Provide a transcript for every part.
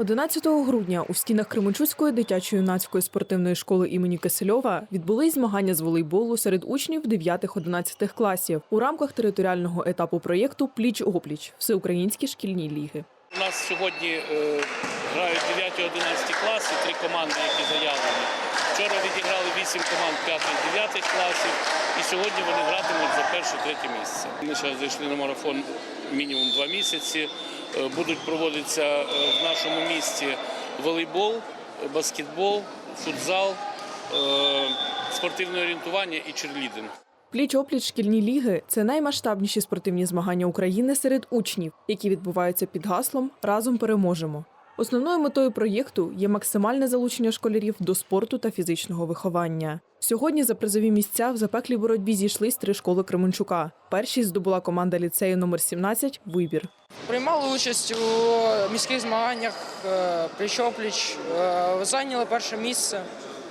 11 грудня у стінах Кременчуцької дитячо-юнацької спортивної школи імені Кисельова відбулись змагання з волейболу серед учнів 9-11 класів у рамках територіального етапу проєкту Пліч опліч всеукраїнські шкільні ліги. У нас сьогодні е, грають 9-11 класи, три команди, які заявлені. Вчора відіграли 8 команд 5-9 класів, і сьогодні вони гратимуть за перше-третє місце. Ми зараз зайшли на марафон мінімум два місяці. Е, Будуть проводитися е, в нашому місті волейбол, баскетбол, футзал, е, спортивне орієнтування і черлідинг. Пліч опліч шкільні ліги це наймасштабніші спортивні змагання України серед учнів, які відбуваються під гаслом Разом переможемо. Основною метою проєкту є максимальне залучення школярів до спорту та фізичного виховання. Сьогодні за призові місця в запеклій боротьбі зійшлись три школи Кременчука. Першій здобула команда ліцею номер 17 Вибір. Приймали участь у міських змаганнях е, пліч-опліч, е, зайняли перше місце.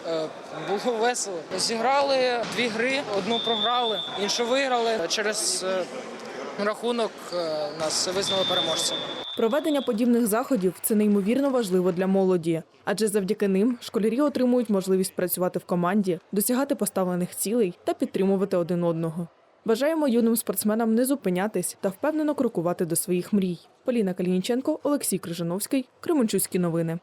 Е, Було весело. Зіграли дві гри, одну програли, іншу виграли. Через рахунок е, нас визнали переможцями. Проведення подібних заходів це неймовірно важливо для молоді, адже завдяки ним школярі отримують можливість працювати в команді, досягати поставлених цілей та підтримувати один одного. Бажаємо юним спортсменам не зупинятись та впевнено крокувати до своїх мрій. Поліна Калініченко, Олексій Крижановський, Кременчуцькі новини.